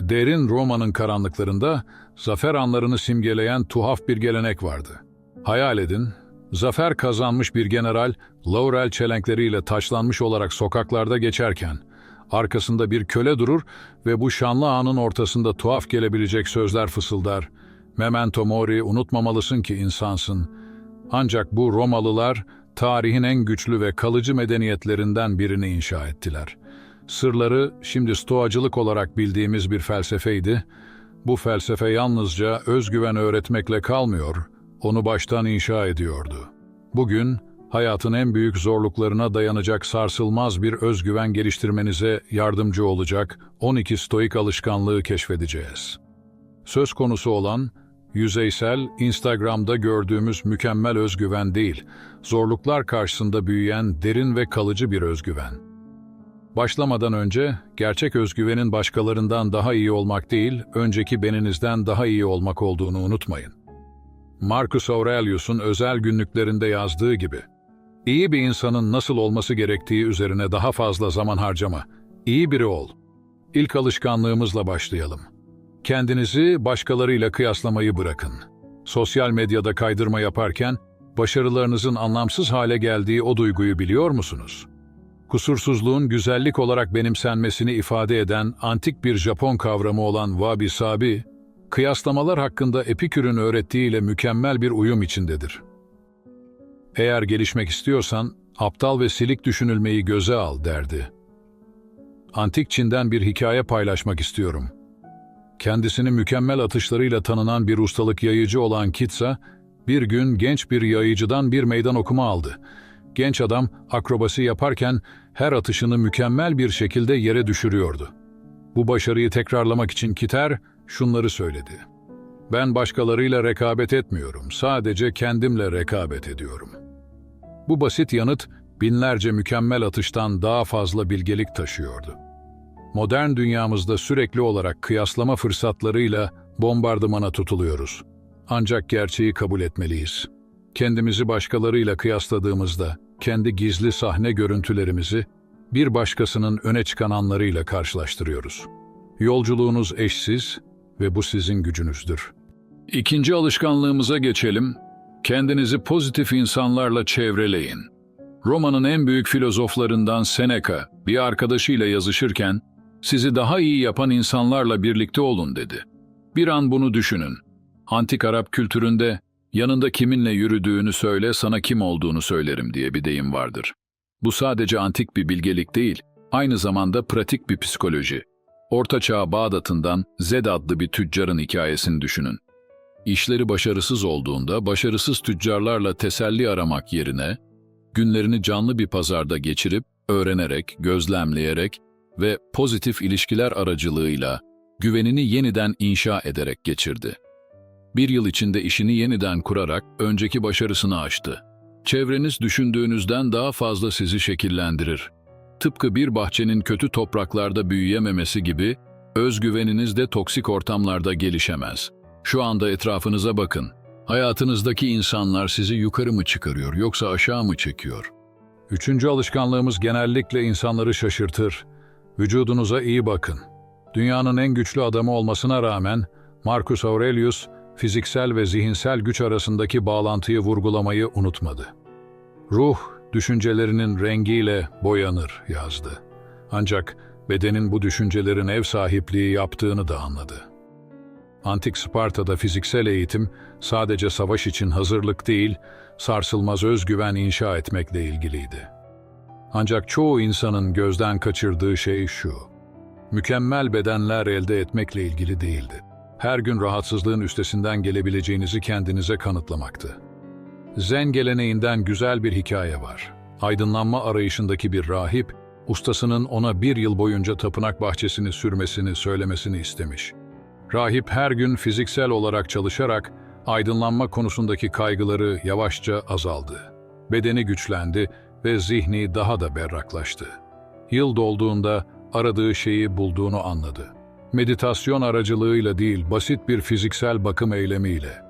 derin Roma'nın karanlıklarında zafer anlarını simgeleyen tuhaf bir gelenek vardı. Hayal edin, zafer kazanmış bir general, laurel çelenkleriyle taçlanmış olarak sokaklarda geçerken, arkasında bir köle durur ve bu şanlı anın ortasında tuhaf gelebilecek sözler fısıldar. Memento mori, unutmamalısın ki insansın. Ancak bu Romalılar, tarihin en güçlü ve kalıcı medeniyetlerinden birini inşa ettiler. Sırları şimdi stoacılık olarak bildiğimiz bir felsefeydi. Bu felsefe yalnızca özgüven öğretmekle kalmıyor, onu baştan inşa ediyordu. Bugün hayatın en büyük zorluklarına dayanacak sarsılmaz bir özgüven geliştirmenize yardımcı olacak 12 stoik alışkanlığı keşfedeceğiz. Söz konusu olan yüzeysel, Instagram'da gördüğümüz mükemmel özgüven değil, zorluklar karşısında büyüyen derin ve kalıcı bir özgüven. Başlamadan önce gerçek özgüvenin başkalarından daha iyi olmak değil, önceki beninizden daha iyi olmak olduğunu unutmayın. Marcus Aurelius'un özel günlüklerinde yazdığı gibi, iyi bir insanın nasıl olması gerektiği üzerine daha fazla zaman harcama, iyi biri ol. İlk alışkanlığımızla başlayalım. Kendinizi başkalarıyla kıyaslamayı bırakın. Sosyal medyada kaydırma yaparken, başarılarınızın anlamsız hale geldiği o duyguyu biliyor musunuz? Kusursuzluğun güzellik olarak benimsenmesini ifade eden antik bir Japon kavramı olan wabi-sabi, kıyaslamalar hakkında Epikür'ün öğrettiğiyle mükemmel bir uyum içindedir. Eğer gelişmek istiyorsan, aptal ve silik düşünülmeyi göze al derdi. Antik Çin'den bir hikaye paylaşmak istiyorum. Kendisini mükemmel atışlarıyla tanınan bir ustalık yayıcı olan Kitsa, bir gün genç bir yayıcıdan bir meydan okuma aldı. Genç adam akrobasi yaparken her atışını mükemmel bir şekilde yere düşürüyordu. Bu başarıyı tekrarlamak için Kiter şunları söyledi. Ben başkalarıyla rekabet etmiyorum, sadece kendimle rekabet ediyorum. Bu basit yanıt binlerce mükemmel atıştan daha fazla bilgelik taşıyordu. Modern dünyamızda sürekli olarak kıyaslama fırsatlarıyla bombardımana tutuluyoruz. Ancak gerçeği kabul etmeliyiz. Kendimizi başkalarıyla kıyasladığımızda kendi gizli sahne görüntülerimizi bir başkasının öne çıkan anlarıyla karşılaştırıyoruz. Yolculuğunuz eşsiz ve bu sizin gücünüzdür. İkinci alışkanlığımıza geçelim. Kendinizi pozitif insanlarla çevreleyin. Roma'nın en büyük filozoflarından Seneca bir arkadaşıyla yazışırken sizi daha iyi yapan insanlarla birlikte olun dedi. Bir an bunu düşünün. Antik Arap kültüründe yanında kiminle yürüdüğünü söyle sana kim olduğunu söylerim diye bir deyim vardır. Bu sadece antik bir bilgelik değil, aynı zamanda pratik bir psikoloji. Ortaçağ Bağdat'ından Zed adlı bir tüccarın hikayesini düşünün. İşleri başarısız olduğunda başarısız tüccarlarla teselli aramak yerine, günlerini canlı bir pazarda geçirip, öğrenerek, gözlemleyerek ve pozitif ilişkiler aracılığıyla güvenini yeniden inşa ederek geçirdi. Bir yıl içinde işini yeniden kurarak önceki başarısını aştı. Çevreniz düşündüğünüzden daha fazla sizi şekillendirir. Tıpkı bir bahçenin kötü topraklarda büyüyememesi gibi, özgüveniniz de toksik ortamlarda gelişemez. Şu anda etrafınıza bakın. Hayatınızdaki insanlar sizi yukarı mı çıkarıyor yoksa aşağı mı çekiyor? Üçüncü alışkanlığımız genellikle insanları şaşırtır. Vücudunuza iyi bakın. Dünyanın en güçlü adamı olmasına rağmen Marcus Aurelius fiziksel ve zihinsel güç arasındaki bağlantıyı vurgulamayı unutmadı. Ruh, düşüncelerinin rengiyle boyanır yazdı. Ancak bedenin bu düşüncelerin ev sahipliği yaptığını da anladı. Antik Sparta'da fiziksel eğitim sadece savaş için hazırlık değil, sarsılmaz özgüven inşa etmekle ilgiliydi. Ancak çoğu insanın gözden kaçırdığı şey şu. Mükemmel bedenler elde etmekle ilgili değildi. Her gün rahatsızlığın üstesinden gelebileceğinizi kendinize kanıtlamaktı. Zen geleneğinden güzel bir hikaye var. Aydınlanma arayışındaki bir rahip, ustasının ona bir yıl boyunca tapınak bahçesini sürmesini söylemesini istemiş. Rahip her gün fiziksel olarak çalışarak aydınlanma konusundaki kaygıları yavaşça azaldı. Bedeni güçlendi ve zihni daha da berraklaştı. Yıl dolduğunda aradığı şeyi bulduğunu anladı. Meditasyon aracılığıyla değil, basit bir fiziksel bakım eylemiyle.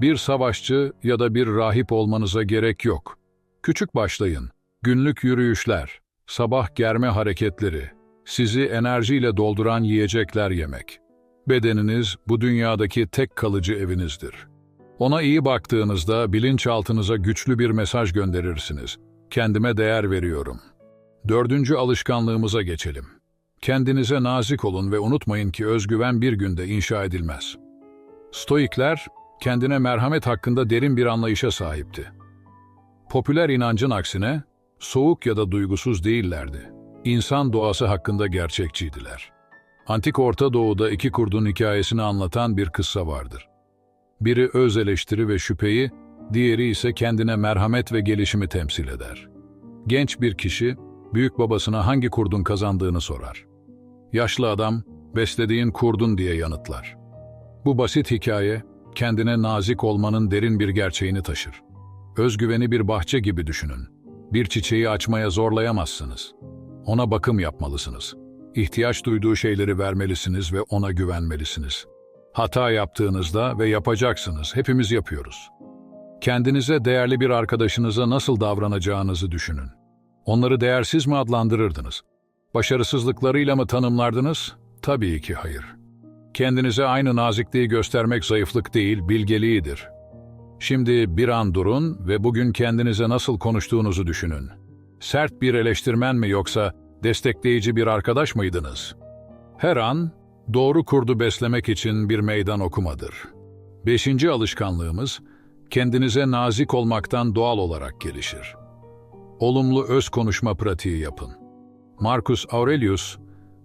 Bir savaşçı ya da bir rahip olmanıza gerek yok. Küçük başlayın. Günlük yürüyüşler, sabah germe hareketleri, sizi enerjiyle dolduran yiyecekler yemek. Bedeniniz bu dünyadaki tek kalıcı evinizdir. Ona iyi baktığınızda bilinçaltınıza güçlü bir mesaj gönderirsiniz. Kendime değer veriyorum. Dördüncü alışkanlığımıza geçelim. Kendinize nazik olun ve unutmayın ki özgüven bir günde inşa edilmez. Stoikler, kendine merhamet hakkında derin bir anlayışa sahipti. Popüler inancın aksine, soğuk ya da duygusuz değillerdi. İnsan doğası hakkında gerçekçiydiler. Antik Orta Doğu'da iki kurdun hikayesini anlatan bir kıssa vardır. Biri öz eleştiri ve şüpheyi, diğeri ise kendine merhamet ve gelişimi temsil eder. Genç bir kişi, büyük babasına hangi kurdun kazandığını sorar. Yaşlı adam, beslediğin kurdun diye yanıtlar. Bu basit hikaye, kendine nazik olmanın derin bir gerçeğini taşır. Özgüveni bir bahçe gibi düşünün. Bir çiçeği açmaya zorlayamazsınız. Ona bakım yapmalısınız. İhtiyaç duyduğu şeyleri vermelisiniz ve ona güvenmelisiniz. Hata yaptığınızda ve yapacaksınız, hepimiz yapıyoruz. Kendinize değerli bir arkadaşınıza nasıl davranacağınızı düşünün. Onları değersiz mi adlandırırdınız? Başarısızlıklarıyla mı tanımlardınız? Tabii ki hayır. Kendinize aynı nazikliği göstermek zayıflık değil, bilgeliğidir. Şimdi bir an durun ve bugün kendinize nasıl konuştuğunuzu düşünün. Sert bir eleştirmen mi yoksa destekleyici bir arkadaş mıydınız? Her an doğru kurdu beslemek için bir meydan okumadır. Beşinci alışkanlığımız, kendinize nazik olmaktan doğal olarak gelişir. Olumlu öz konuşma pratiği yapın. Marcus Aurelius,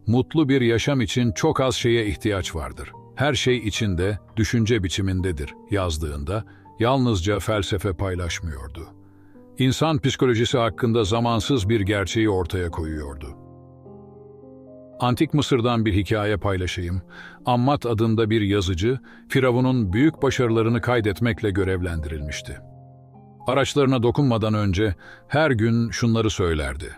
mutlu bir yaşam için çok az şeye ihtiyaç vardır. Her şey içinde, düşünce biçimindedir yazdığında yalnızca felsefe paylaşmıyordu. İnsan psikolojisi hakkında zamansız bir gerçeği ortaya koyuyordu. Antik Mısır'dan bir hikaye paylaşayım. Ammat adında bir yazıcı, Firavun'un büyük başarılarını kaydetmekle görevlendirilmişti. Araçlarına dokunmadan önce her gün şunları söylerdi.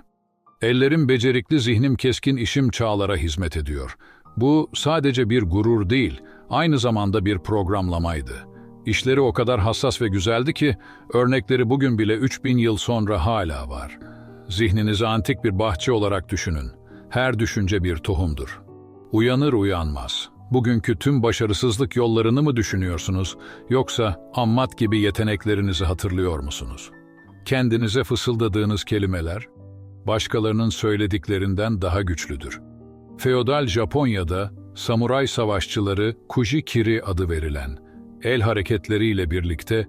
Ellerim becerikli, zihnim keskin, işim çağlara hizmet ediyor. Bu sadece bir gurur değil, aynı zamanda bir programlamaydı. İşleri o kadar hassas ve güzeldi ki örnekleri bugün bile 3000 yıl sonra hala var. Zihninizi antik bir bahçe olarak düşünün. Her düşünce bir tohumdur. Uyanır uyanmaz. Bugünkü tüm başarısızlık yollarını mı düşünüyorsunuz yoksa ammat gibi yeteneklerinizi hatırlıyor musunuz? Kendinize fısıldadığınız kelimeler başkalarının söylediklerinden daha güçlüdür. Feodal Japonya'da samuray savaşçıları Kuji-kiri adı verilen el hareketleriyle birlikte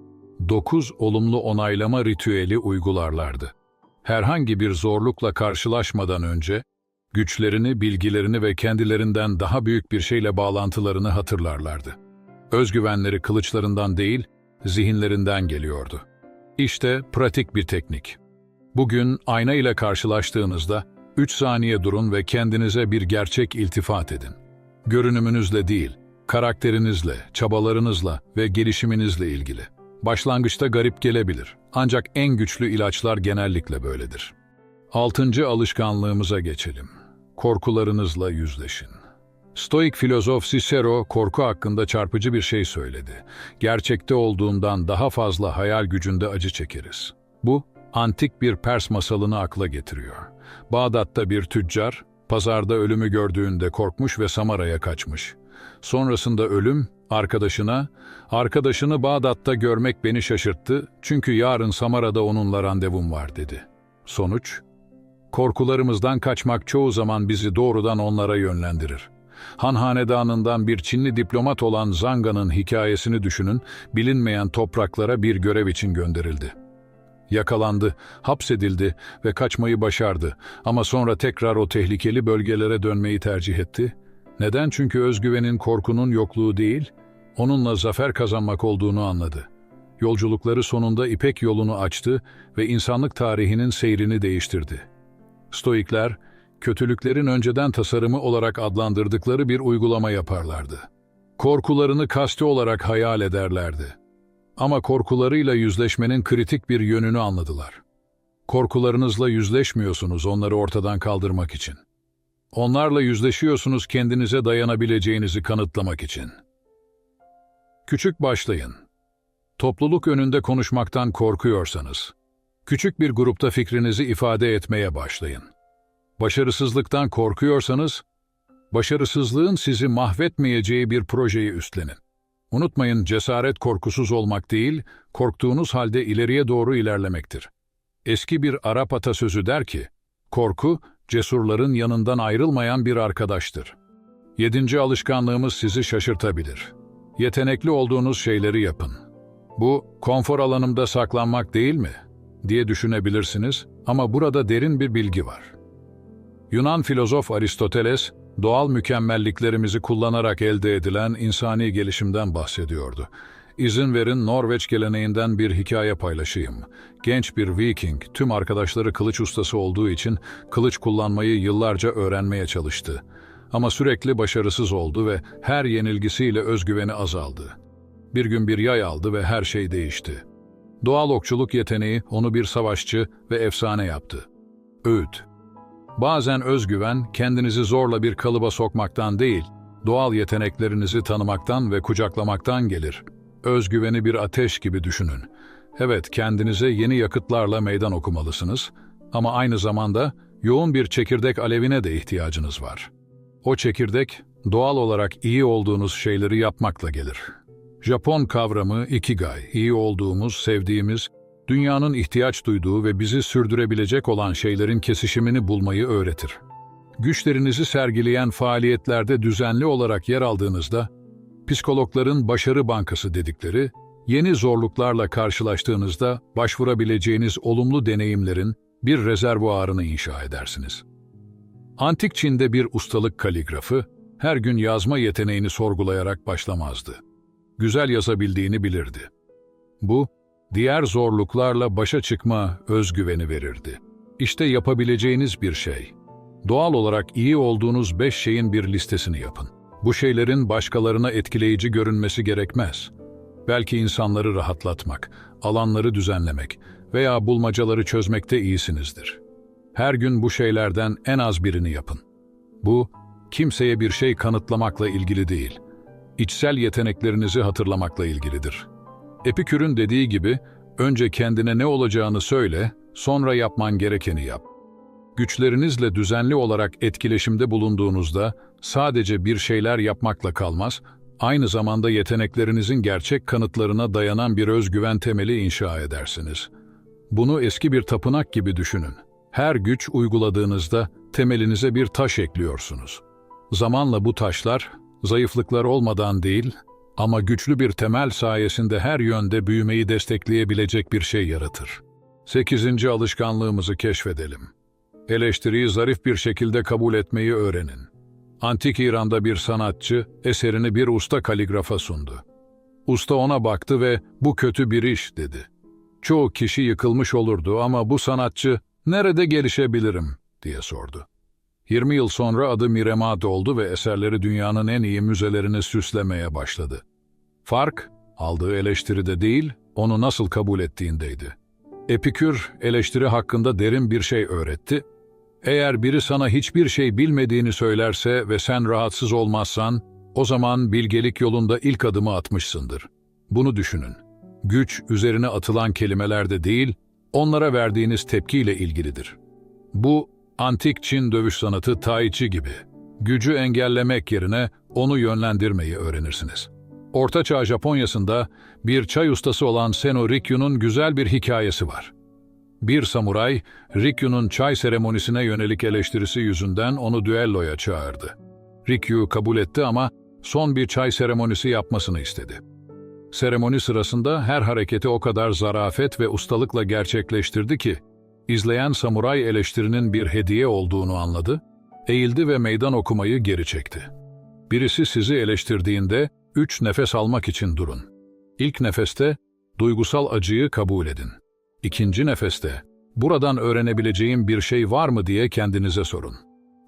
dokuz olumlu onaylama ritüeli uygularlardı. Herhangi bir zorlukla karşılaşmadan önce güçlerini, bilgilerini ve kendilerinden daha büyük bir şeyle bağlantılarını hatırlarlardı. Özgüvenleri kılıçlarından değil, zihinlerinden geliyordu. İşte pratik bir teknik. Bugün ayna ile karşılaştığınızda 3 saniye durun ve kendinize bir gerçek iltifat edin. Görünümünüzle değil, karakterinizle, çabalarınızla ve gelişiminizle ilgili. Başlangıçta garip gelebilir. Ancak en güçlü ilaçlar genellikle böyledir. Altıncı alışkanlığımıza geçelim. Korkularınızla yüzleşin. Stoik filozof Cicero korku hakkında çarpıcı bir şey söyledi. Gerçekte olduğundan daha fazla hayal gücünde acı çekeriz. Bu, antik bir Pers masalını akla getiriyor. Bağdat'ta bir tüccar, pazarda ölümü gördüğünde korkmuş ve Samara'ya kaçmış. Sonrasında ölüm, arkadaşına, arkadaşını Bağdat'ta görmek beni şaşırttı çünkü yarın Samara'da onunla randevum var dedi. Sonuç, korkularımızdan kaçmak çoğu zaman bizi doğrudan onlara yönlendirir. Han Hanedanı'ndan bir Çinli diplomat olan Zanga'nın hikayesini düşünün, bilinmeyen topraklara bir görev için gönderildi. Yakalandı, hapsedildi ve kaçmayı başardı ama sonra tekrar o tehlikeli bölgelere dönmeyi tercih etti. Neden? Çünkü özgüvenin korkunun yokluğu değil, onunla zafer kazanmak olduğunu anladı. Yolculukları sonunda İpek yolunu açtı ve insanlık tarihinin seyrini değiştirdi. Stoikler, kötülüklerin önceden tasarımı olarak adlandırdıkları bir uygulama yaparlardı. Korkularını kasti olarak hayal ederlerdi. Ama korkularıyla yüzleşmenin kritik bir yönünü anladılar. Korkularınızla yüzleşmiyorsunuz onları ortadan kaldırmak için. Onlarla yüzleşiyorsunuz kendinize dayanabileceğinizi kanıtlamak için. Küçük başlayın. Topluluk önünde konuşmaktan korkuyorsanız, küçük bir grupta fikrinizi ifade etmeye başlayın. Başarısızlıktan korkuyorsanız, Başarısızlığın sizi mahvetmeyeceği bir projeyi üstlenin. Unutmayın cesaret korkusuz olmak değil, korktuğunuz halde ileriye doğru ilerlemektir. Eski bir Arap atasözü der ki, korku, cesurların yanından ayrılmayan bir arkadaştır. Yedinci alışkanlığımız sizi şaşırtabilir. Yetenekli olduğunuz şeyleri yapın. Bu, konfor alanımda saklanmak değil mi? diye düşünebilirsiniz ama burada derin bir bilgi var. Yunan filozof Aristoteles, doğal mükemmelliklerimizi kullanarak elde edilen insani gelişimden bahsediyordu. İzin verin Norveç geleneğinden bir hikaye paylaşayım. Genç bir Viking, tüm arkadaşları kılıç ustası olduğu için kılıç kullanmayı yıllarca öğrenmeye çalıştı. Ama sürekli başarısız oldu ve her yenilgisiyle özgüveni azaldı. Bir gün bir yay aldı ve her şey değişti. Doğal okçuluk yeteneği onu bir savaşçı ve efsane yaptı. Öğüt Bazen özgüven, kendinizi zorla bir kalıba sokmaktan değil, doğal yeteneklerinizi tanımaktan ve kucaklamaktan gelir. Özgüveni bir ateş gibi düşünün. Evet, kendinize yeni yakıtlarla meydan okumalısınız ama aynı zamanda yoğun bir çekirdek alevine de ihtiyacınız var. O çekirdek, doğal olarak iyi olduğunuz şeyleri yapmakla gelir. Japon kavramı Ikigai, iyi olduğumuz, sevdiğimiz, dünyanın ihtiyaç duyduğu ve bizi sürdürebilecek olan şeylerin kesişimini bulmayı öğretir. Güçlerinizi sergileyen faaliyetlerde düzenli olarak yer aldığınızda, psikologların başarı bankası dedikleri, yeni zorluklarla karşılaştığınızda başvurabileceğiniz olumlu deneyimlerin bir rezervuarını inşa edersiniz. Antik Çin'de bir ustalık kaligrafı, her gün yazma yeteneğini sorgulayarak başlamazdı. Güzel yazabildiğini bilirdi. Bu, diğer zorluklarla başa çıkma özgüveni verirdi. İşte yapabileceğiniz bir şey. Doğal olarak iyi olduğunuz beş şeyin bir listesini yapın. Bu şeylerin başkalarına etkileyici görünmesi gerekmez. Belki insanları rahatlatmak, alanları düzenlemek veya bulmacaları çözmekte iyisinizdir. Her gün bu şeylerden en az birini yapın. Bu, kimseye bir şey kanıtlamakla ilgili değil, içsel yeteneklerinizi hatırlamakla ilgilidir.'' Epikür'ün dediği gibi, önce kendine ne olacağını söyle, sonra yapman gerekeni yap. Güçlerinizle düzenli olarak etkileşimde bulunduğunuzda sadece bir şeyler yapmakla kalmaz, aynı zamanda yeteneklerinizin gerçek kanıtlarına dayanan bir özgüven temeli inşa edersiniz. Bunu eski bir tapınak gibi düşünün. Her güç uyguladığınızda temelinize bir taş ekliyorsunuz. Zamanla bu taşlar, zayıflıklar olmadan değil, ama güçlü bir temel sayesinde her yönde büyümeyi destekleyebilecek bir şey yaratır. Sekizinci alışkanlığımızı keşfedelim. Eleştiriyi zarif bir şekilde kabul etmeyi öğrenin. Antik İran'da bir sanatçı eserini bir usta kaligrafa sundu. Usta ona baktı ve bu kötü bir iş dedi. Çoğu kişi yıkılmış olurdu ama bu sanatçı nerede gelişebilirim diye sordu. 20 yıl sonra adı Miremat oldu ve eserleri dünyanın en iyi müzelerini süslemeye başladı. Fark, aldığı eleştiride değil, onu nasıl kabul ettiğindeydi. Epikür, eleştiri hakkında derin bir şey öğretti. Eğer biri sana hiçbir şey bilmediğini söylerse ve sen rahatsız olmazsan, o zaman bilgelik yolunda ilk adımı atmışsındır. Bunu düşünün. Güç üzerine atılan kelimelerde değil, onlara verdiğiniz tepkiyle ilgilidir. Bu, Antik Çin dövüş sanatı Tai Chi gibi. Gücü engellemek yerine onu yönlendirmeyi öğrenirsiniz. Ortaçağ Japonya'sında bir çay ustası olan Seno Rikyu'nun güzel bir hikayesi var. Bir samuray, Rikyu'nun çay seremonisine yönelik eleştirisi yüzünden onu düelloya çağırdı. Rikyu kabul etti ama son bir çay seremonisi yapmasını istedi. Seremoni sırasında her hareketi o kadar zarafet ve ustalıkla gerçekleştirdi ki, İzleyen samuray eleştirinin bir hediye olduğunu anladı, eğildi ve meydan okumayı geri çekti. Birisi sizi eleştirdiğinde üç nefes almak için durun. İlk nefeste duygusal acıyı kabul edin. İkinci nefeste buradan öğrenebileceğim bir şey var mı diye kendinize sorun.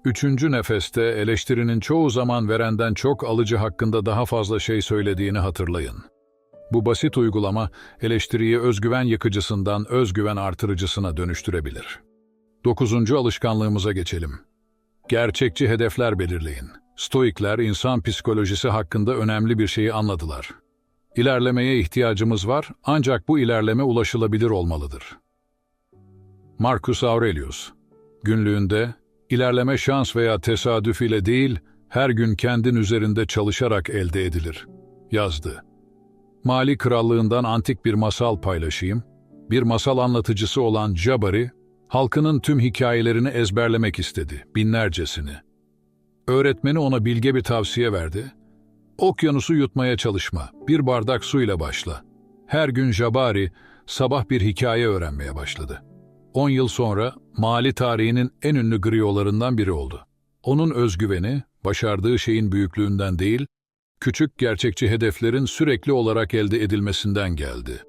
Üçüncü nefeste eleştirinin çoğu zaman verenden çok alıcı hakkında daha fazla şey söylediğini hatırlayın. Bu basit uygulama eleştiriyi özgüven yıkıcısından özgüven artırıcısına dönüştürebilir. Dokuzuncu alışkanlığımıza geçelim. Gerçekçi hedefler belirleyin. Stoikler insan psikolojisi hakkında önemli bir şeyi anladılar. İlerlemeye ihtiyacımız var ancak bu ilerleme ulaşılabilir olmalıdır. Marcus Aurelius, günlüğünde, ilerleme şans veya tesadüf ile değil, her gün kendin üzerinde çalışarak elde edilir, yazdı. Mali krallığından antik bir masal paylaşayım. Bir masal anlatıcısı olan Jabari, halkının tüm hikayelerini ezberlemek istedi, binlercesini. Öğretmeni ona bilge bir tavsiye verdi. Okyanusu yutmaya çalışma, bir bardak suyla başla. Her gün Jabari, sabah bir hikaye öğrenmeye başladı. 10 yıl sonra mali tarihinin en ünlü griyolarından biri oldu. Onun özgüveni, başardığı şeyin büyüklüğünden değil, küçük gerçekçi hedeflerin sürekli olarak elde edilmesinden geldi.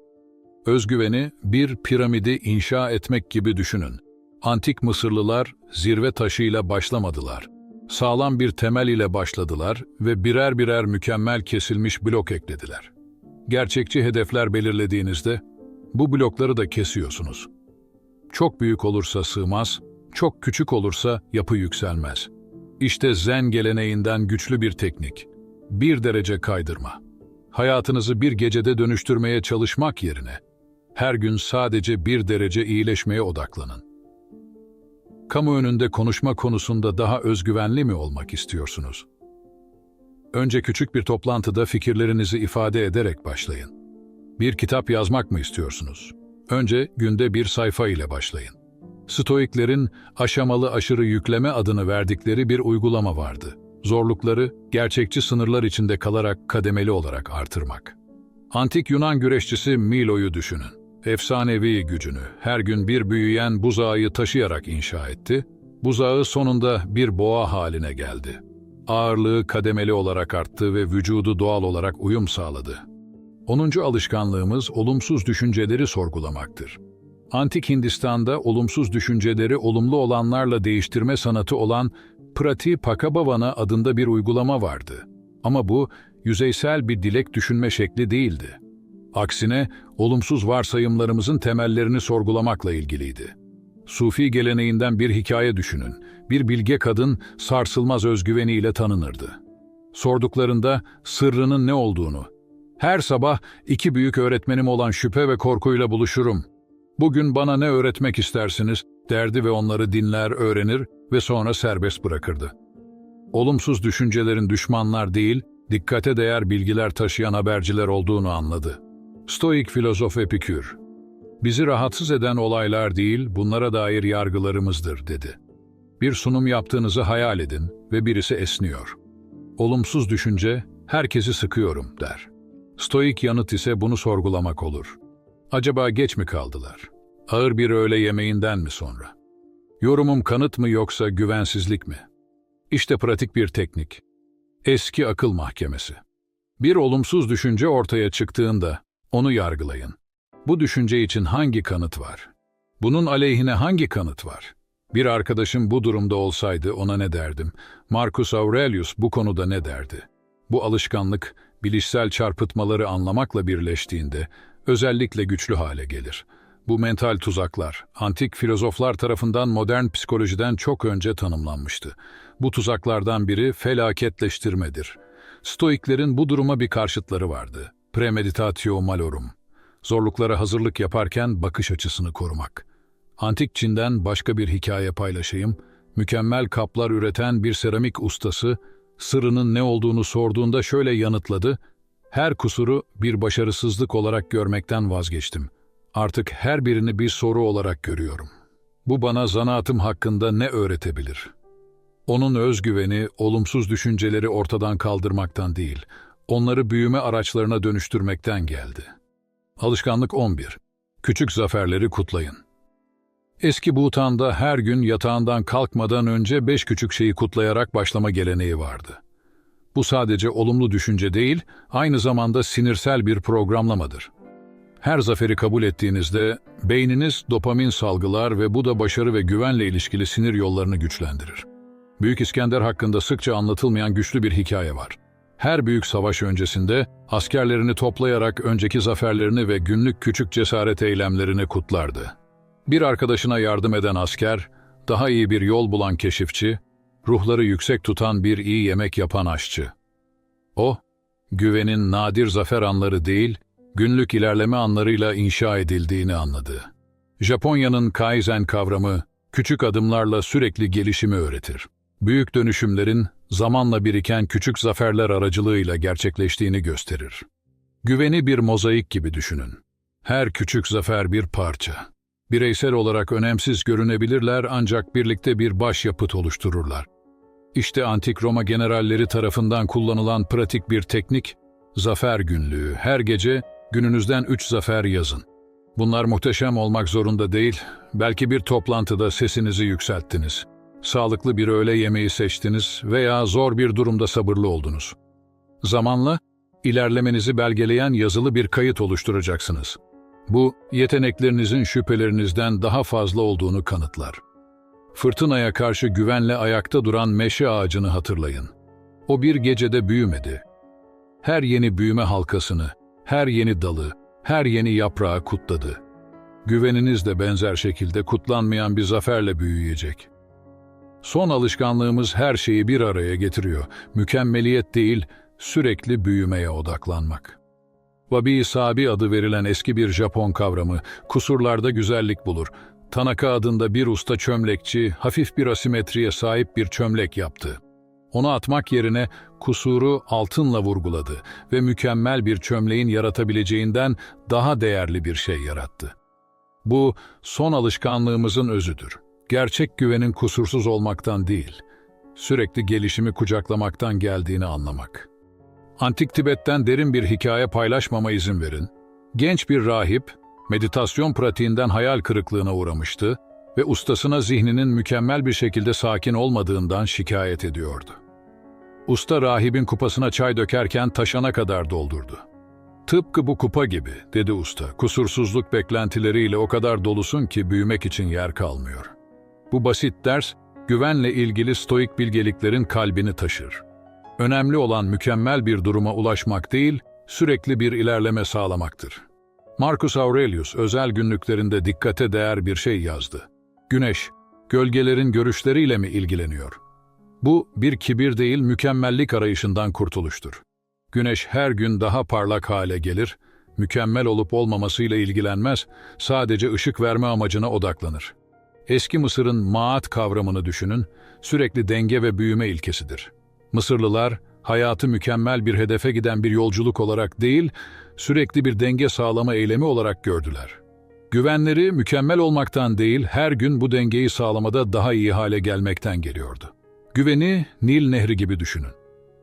Özgüveni bir piramidi inşa etmek gibi düşünün. Antik Mısırlılar zirve taşıyla başlamadılar. Sağlam bir temel ile başladılar ve birer birer mükemmel kesilmiş blok eklediler. Gerçekçi hedefler belirlediğinizde bu blokları da kesiyorsunuz. Çok büyük olursa sığmaz, çok küçük olursa yapı yükselmez. İşte zen geleneğinden güçlü bir teknik. Bir derece kaydırma. Hayatınızı bir gecede dönüştürmeye çalışmak yerine her gün sadece bir derece iyileşmeye odaklanın. Kamu önünde konuşma konusunda daha özgüvenli mi olmak istiyorsunuz? Önce küçük bir toplantıda fikirlerinizi ifade ederek başlayın. Bir kitap yazmak mı istiyorsunuz? Önce günde bir sayfa ile başlayın. Stoiklerin aşamalı aşırı yükleme adını verdikleri bir uygulama vardı. Zorlukları gerçekçi sınırlar içinde kalarak kademeli olarak artırmak. Antik Yunan güreşçisi Milo'yu düşünün. Efsanevi gücünü her gün bir büyüyen buzağı taşıyarak inşa etti. Buzağı sonunda bir boğa haline geldi. Ağırlığı kademeli olarak arttı ve vücudu doğal olarak uyum sağladı. Onuncu alışkanlığımız olumsuz düşünceleri sorgulamaktır. Antik Hindistan'da olumsuz düşünceleri olumlu olanlarla değiştirme sanatı olan Prati Pakabhavana adında bir uygulama vardı. Ama bu yüzeysel bir dilek düşünme şekli değildi. Aksine olumsuz varsayımlarımızın temellerini sorgulamakla ilgiliydi. Sufi geleneğinden bir hikaye düşünün. Bir bilge kadın sarsılmaz özgüveniyle tanınırdı. Sorduklarında sırrının ne olduğunu, her sabah iki büyük öğretmenim olan şüphe ve korkuyla buluşurum. Bugün bana ne öğretmek istersiniz derdi ve onları dinler, öğrenir ve sonra serbest bırakırdı. Olumsuz düşüncelerin düşmanlar değil, dikkate değer bilgiler taşıyan haberciler olduğunu anladı. Stoik filozof Epikür, bizi rahatsız eden olaylar değil, bunlara dair yargılarımızdır, dedi. Bir sunum yaptığınızı hayal edin ve birisi esniyor. Olumsuz düşünce, herkesi sıkıyorum, der. Stoik yanıt ise bunu sorgulamak olur. Acaba geç mi kaldılar? Ağır bir öğle yemeğinden mi sonra? Yorumum kanıt mı yoksa güvensizlik mi? İşte pratik bir teknik. Eski akıl mahkemesi. Bir olumsuz düşünce ortaya çıktığında onu yargılayın. Bu düşünce için hangi kanıt var? Bunun aleyhine hangi kanıt var? Bir arkadaşım bu durumda olsaydı ona ne derdim? Marcus Aurelius bu konuda ne derdi? Bu alışkanlık, bilişsel çarpıtmaları anlamakla birleştiğinde özellikle güçlü hale gelir. Bu mental tuzaklar, antik filozoflar tarafından modern psikolojiden çok önce tanımlanmıştı. Bu tuzaklardan biri felaketleştirmedir. Stoiklerin bu duruma bir karşıtları vardı. Premeditatio malorum. Zorluklara hazırlık yaparken bakış açısını korumak. Antik Çin'den başka bir hikaye paylaşayım. Mükemmel kaplar üreten bir seramik ustası, sırrının ne olduğunu sorduğunda şöyle yanıtladı, her kusuru bir başarısızlık olarak görmekten vazgeçtim. Artık her birini bir soru olarak görüyorum. Bu bana zanaatım hakkında ne öğretebilir? Onun özgüveni, olumsuz düşünceleri ortadan kaldırmaktan değil, onları büyüme araçlarına dönüştürmekten geldi. Alışkanlık 11. Küçük zaferleri kutlayın. Eski Butan'da her gün yatağından kalkmadan önce beş küçük şeyi kutlayarak başlama geleneği vardı. Bu sadece olumlu düşünce değil, aynı zamanda sinirsel bir programlamadır. Her zaferi kabul ettiğinizde beyniniz dopamin salgılar ve bu da başarı ve güvenle ilişkili sinir yollarını güçlendirir. Büyük İskender hakkında sıkça anlatılmayan güçlü bir hikaye var. Her büyük savaş öncesinde askerlerini toplayarak önceki zaferlerini ve günlük küçük cesaret eylemlerini kutlardı. Bir arkadaşına yardım eden asker, daha iyi bir yol bulan keşifçi, ruhları yüksek tutan bir iyi yemek yapan aşçı. O, güvenin nadir zafer anları değil, günlük ilerleme anlarıyla inşa edildiğini anladı. Japonya'nın Kaizen kavramı, küçük adımlarla sürekli gelişimi öğretir. Büyük dönüşümlerin zamanla biriken küçük zaferler aracılığıyla gerçekleştiğini gösterir. Güveni bir mozaik gibi düşünün. Her küçük zafer bir parça. Bireysel olarak önemsiz görünebilirler ancak birlikte bir başyapıt oluştururlar. İşte antik Roma generalleri tarafından kullanılan pratik bir teknik, zafer günlüğü. Her gece gününüzden üç zafer yazın. Bunlar muhteşem olmak zorunda değil, belki bir toplantıda sesinizi yükselttiniz. Sağlıklı bir öğle yemeği seçtiniz veya zor bir durumda sabırlı oldunuz. Zamanla ilerlemenizi belgeleyen yazılı bir kayıt oluşturacaksınız. Bu, yeteneklerinizin şüphelerinizden daha fazla olduğunu kanıtlar. Fırtınaya karşı güvenle ayakta duran meşe ağacını hatırlayın. O bir gecede büyümedi. Her yeni büyüme halkasını, her yeni dalı, her yeni yaprağı kutladı. Güveniniz de benzer şekilde kutlanmayan bir zaferle büyüyecek. Son alışkanlığımız her şeyi bir araya getiriyor. Mükemmeliyet değil, sürekli büyümeye odaklanmak. Wabi Sabi adı verilen eski bir Japon kavramı, kusurlarda güzellik bulur. Tanaka adında bir usta çömlekçi, hafif bir asimetriye sahip bir çömlek yaptı. Onu atmak yerine kusuru altınla vurguladı ve mükemmel bir çömleğin yaratabileceğinden daha değerli bir şey yarattı. Bu, son alışkanlığımızın özüdür. Gerçek güvenin kusursuz olmaktan değil, sürekli gelişimi kucaklamaktan geldiğini anlamak. Antik Tibet'ten derin bir hikaye paylaşmama izin verin. Genç bir rahip, meditasyon pratiğinden hayal kırıklığına uğramıştı ve ustasına zihninin mükemmel bir şekilde sakin olmadığından şikayet ediyordu. Usta rahibin kupasına çay dökerken taşana kadar doldurdu. Tıpkı bu kupa gibi, dedi usta, kusursuzluk beklentileriyle o kadar dolusun ki büyümek için yer kalmıyor. Bu basit ders, güvenle ilgili stoik bilgeliklerin kalbini taşır. Önemli olan mükemmel bir duruma ulaşmak değil, sürekli bir ilerleme sağlamaktır. Marcus Aurelius özel günlüklerinde dikkate değer bir şey yazdı. Güneş, gölgelerin görüşleriyle mi ilgileniyor? Bu bir kibir değil mükemmellik arayışından kurtuluştur. Güneş her gün daha parlak hale gelir, mükemmel olup olmamasıyla ilgilenmez, sadece ışık verme amacına odaklanır. Eski Mısır'ın maat kavramını düşünün, sürekli denge ve büyüme ilkesidir. Mısırlılar, hayatı mükemmel bir hedefe giden bir yolculuk olarak değil, sürekli bir denge sağlama eylemi olarak gördüler. Güvenleri mükemmel olmaktan değil, her gün bu dengeyi sağlamada daha iyi hale gelmekten geliyordu. Güveni Nil Nehri gibi düşünün.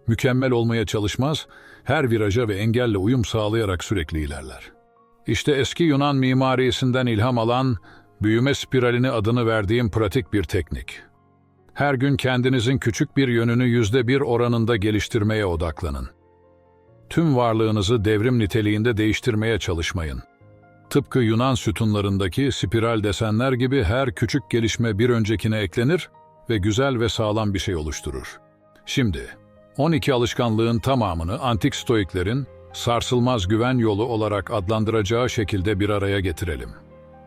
Mükemmel olmaya çalışmaz, her viraja ve engelle uyum sağlayarak sürekli ilerler. İşte eski Yunan mimarisinden ilham alan, büyüme spiralini adını verdiğim pratik bir teknik. Her gün kendinizin küçük bir yönünü yüzde bir oranında geliştirmeye odaklanın. Tüm varlığınızı devrim niteliğinde değiştirmeye çalışmayın. Tıpkı Yunan sütunlarındaki spiral desenler gibi her küçük gelişme bir öncekine eklenir ve güzel ve sağlam bir şey oluşturur. Şimdi, 12 alışkanlığın tamamını antik stoiklerin sarsılmaz güven yolu olarak adlandıracağı şekilde bir araya getirelim.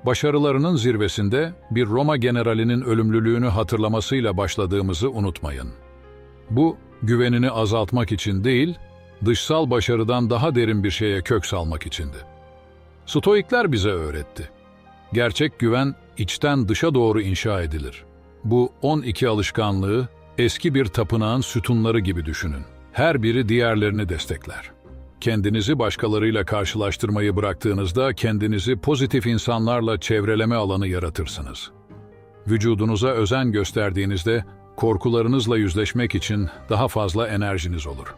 Başarılarının zirvesinde bir Roma generalinin ölümlülüğünü hatırlamasıyla başladığımızı unutmayın. Bu, güvenini azaltmak için değil, dışsal başarıdan daha derin bir şeye kök salmak içindi. Stoikler bize öğretti. Gerçek güven içten dışa doğru inşa edilir. Bu 12 alışkanlığı eski bir tapınağın sütunları gibi düşünün. Her biri diğerlerini destekler. Kendinizi başkalarıyla karşılaştırmayı bıraktığınızda kendinizi pozitif insanlarla çevreleme alanı yaratırsınız. Vücudunuza özen gösterdiğinizde korkularınızla yüzleşmek için daha fazla enerjiniz olur.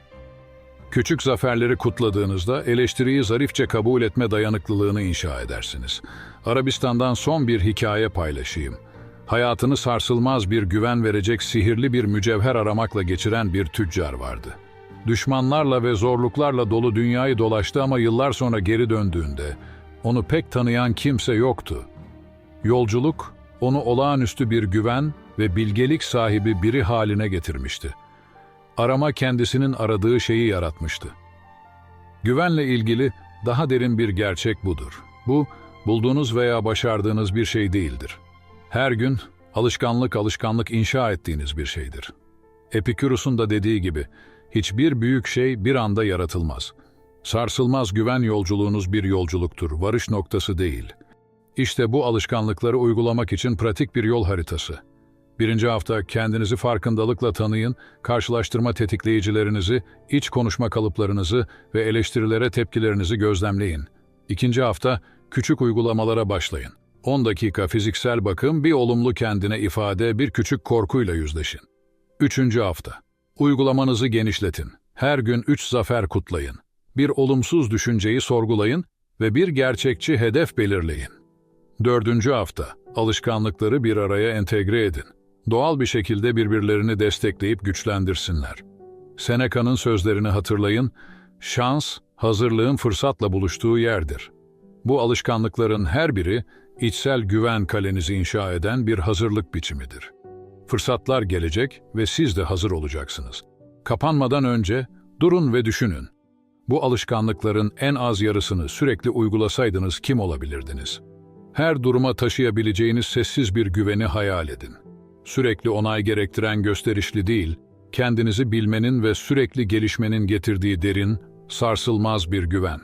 Küçük zaferleri kutladığınızda eleştiriyi zarifçe kabul etme dayanıklılığını inşa edersiniz. Arabistan'dan son bir hikaye paylaşayım. Hayatını sarsılmaz bir güven verecek sihirli bir mücevher aramakla geçiren bir tüccar vardı.'' Düşmanlarla ve zorluklarla dolu dünyayı dolaştı ama yıllar sonra geri döndüğünde onu pek tanıyan kimse yoktu. Yolculuk onu olağanüstü bir güven ve bilgelik sahibi biri haline getirmişti. Arama kendisinin aradığı şeyi yaratmıştı. Güvenle ilgili daha derin bir gerçek budur. Bu, bulduğunuz veya başardığınız bir şey değildir. Her gün alışkanlık alışkanlık inşa ettiğiniz bir şeydir. Epikürus'un da dediği gibi, Hiçbir büyük şey bir anda yaratılmaz. Sarsılmaz güven yolculuğunuz bir yolculuktur, varış noktası değil. İşte bu alışkanlıkları uygulamak için pratik bir yol haritası. Birinci hafta kendinizi farkındalıkla tanıyın, karşılaştırma tetikleyicilerinizi, iç konuşma kalıplarınızı ve eleştirilere tepkilerinizi gözlemleyin. İkinci hafta küçük uygulamalara başlayın. 10 dakika fiziksel bakım, bir olumlu kendine ifade, bir küçük korkuyla yüzleşin. Üçüncü hafta. Uygulamanızı genişletin. Her gün üç zafer kutlayın. Bir olumsuz düşünceyi sorgulayın ve bir gerçekçi hedef belirleyin. Dördüncü hafta. Alışkanlıkları bir araya entegre edin. Doğal bir şekilde birbirlerini destekleyip güçlendirsinler. Seneca'nın sözlerini hatırlayın. Şans, hazırlığın fırsatla buluştuğu yerdir. Bu alışkanlıkların her biri içsel güven kalenizi inşa eden bir hazırlık biçimidir. Fırsatlar gelecek ve siz de hazır olacaksınız. Kapanmadan önce durun ve düşünün. Bu alışkanlıkların en az yarısını sürekli uygulasaydınız kim olabilirdiniz? Her duruma taşıyabileceğiniz sessiz bir güveni hayal edin. Sürekli onay gerektiren gösterişli değil, kendinizi bilmenin ve sürekli gelişmenin getirdiği derin, sarsılmaz bir güven.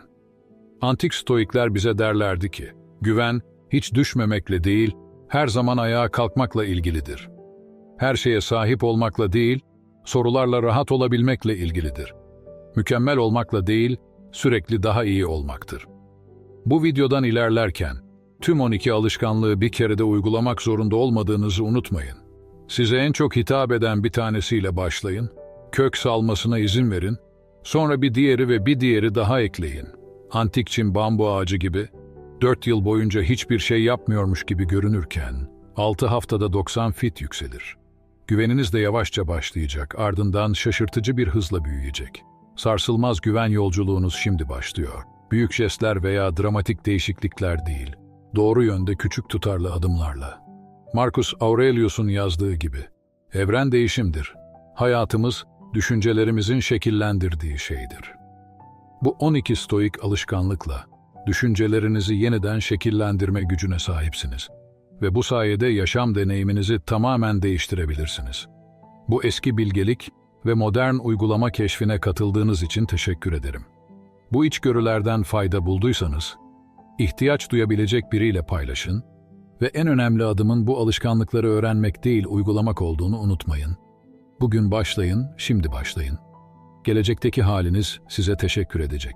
Antik stoikler bize derlerdi ki, güven hiç düşmemekle değil, her zaman ayağa kalkmakla ilgilidir. Her şeye sahip olmakla değil, sorularla rahat olabilmekle ilgilidir. Mükemmel olmakla değil, sürekli daha iyi olmaktır. Bu videodan ilerlerken, tüm 12 alışkanlığı bir kerede uygulamak zorunda olmadığınızı unutmayın. Size en çok hitap eden bir tanesiyle başlayın, kök salmasına izin verin, sonra bir diğeri ve bir diğeri daha ekleyin. Antik Çin bambu ağacı gibi, 4 yıl boyunca hiçbir şey yapmıyormuş gibi görünürken, 6 haftada 90 fit yükselir. Güveniniz de yavaşça başlayacak, ardından şaşırtıcı bir hızla büyüyecek. Sarsılmaz güven yolculuğunuz şimdi başlıyor. Büyük jestler veya dramatik değişiklikler değil, doğru yönde küçük tutarlı adımlarla. Marcus Aurelius'un yazdığı gibi, evren değişimdir. Hayatımız, düşüncelerimizin şekillendirdiği şeydir. Bu 12 stoik alışkanlıkla, düşüncelerinizi yeniden şekillendirme gücüne sahipsiniz ve bu sayede yaşam deneyiminizi tamamen değiştirebilirsiniz. Bu eski bilgelik ve modern uygulama keşfine katıldığınız için teşekkür ederim. Bu içgörülerden fayda bulduysanız, ihtiyaç duyabilecek biriyle paylaşın ve en önemli adımın bu alışkanlıkları öğrenmek değil uygulamak olduğunu unutmayın. Bugün başlayın, şimdi başlayın. Gelecekteki haliniz size teşekkür edecek.